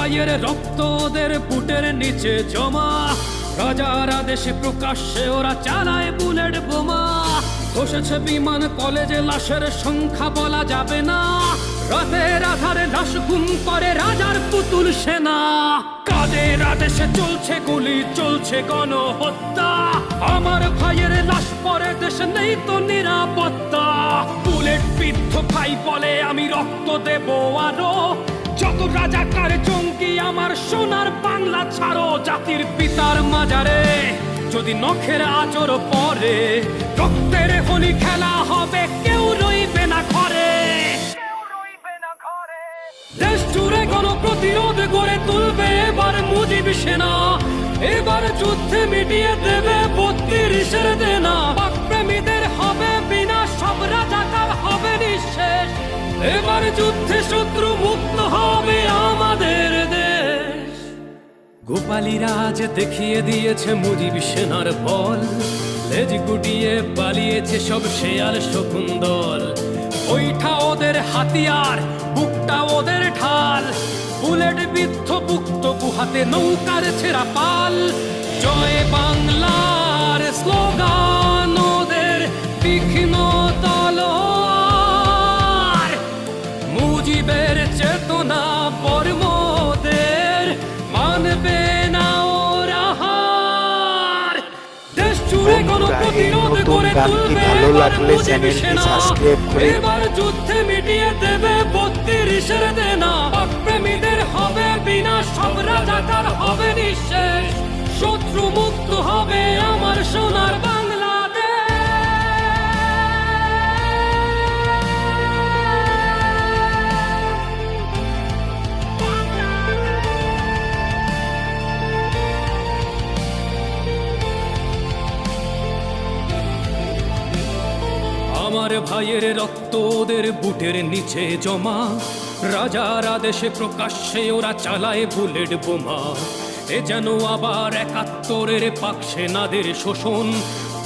ভাইয়ের রক্ত ওদের বুটের নিচে জমা। রাজার আদেশে প্রকাশ্যে ওরা চালায় বুলেট বোমা। বসেছে বিমান কলেজে, লাশের সংখ্যা বলা যাবে না। রাতের আধারে লাশ গুম করে রাজার পুতুল সেনা। কাদের আদেশে চলছে গুলি, চলছে গণহত্যা। আমার ভাইয়ের লাশ পরে দেশে নেই তো নিরাপত্তা। বুলেট বিদ্ধ ভাই বলে, আমি রক্ত দেবো আরও। যত রাজাকার জঙ্গি আমার সোনার বাংলা ছাড়ো জাতির পিতার মাজারে। যদি নখের আচর পরে, রক্তের হোলি খেলা হবে, কেউ রইবে না ঘরে। দেশ জুড়ে কোন প্রতিরোধ গড়ে তুলবে এবার মুজিব সেনা। এবার যুদ্ধে মিটিয়ে দেবে এবার যুদ্ধে শত্রু মুক্ত হবে আমাদের দেশ। গোপালী রাজ দেখিয়ে দিয়েছে মুজিব সেনার বল। লেজ গুটিয়ে পালিয়েছে সব শেয়াল শকুন্দল ওইটা ওদের হাতিয়ার, বুকটা ওদের ঢাল। বুলেট বিদ্ধ বুক্ত বুহাতে নৌকার ছেঁড়া পাল। জয় বাংলার নতুন গানটি ভালো লাগলে চ্যানেলটি সাবস্ক্রাইব করে এবার যুদ্ধে মিটিয়ে দেবে বত্রিশের দেনা। প্রেমীদের হবে বিনা সব রাজাকার হবে নিঃশেষ। শত্রু মুক্ত হবে আমার ভাইয়ের রক্ত ওদের বুটের নিচে জমা। রাজার আদেশে প্রকাশ্যে ওরা চালায় বুলেট বোমা। এ যেন আবার একাত্তরের পাক সেনাদের শোষণ।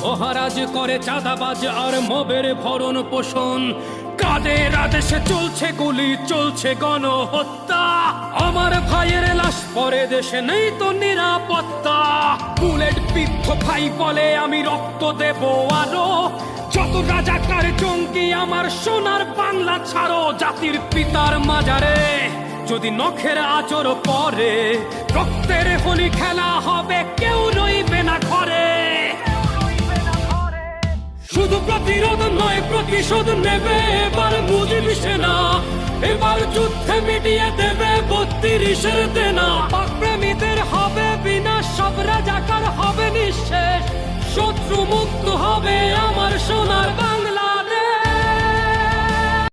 মহারাজ করে চাঁদাবাজ আর মবের ভরণ পোষণ। কাদের আদেশে চলছে গুলি, চলছে গণহত্যা। আমার ভাইয়ের লাশ পরে দেশে নেই তো নিরাপত্তা। বুলেট বিদ্ধ ভাই বলে আমি রক্ত দেব আরও। রাজাকার জঙ্গি আমার সোনার বাংলা ছাড়ো জাতির পিতার মাজারে। যদি নখের আচর পরে, রক্তের হোলি খেলা হবে, কেউ রইবে না ঘরে। শুধু প্রতিরোধ নয়, প্রতিশোধ নেবে, এবার মুজিব সেনা, এবার যুদ্ধে মিটিয়ে দেবে বত্রিশের দেনা।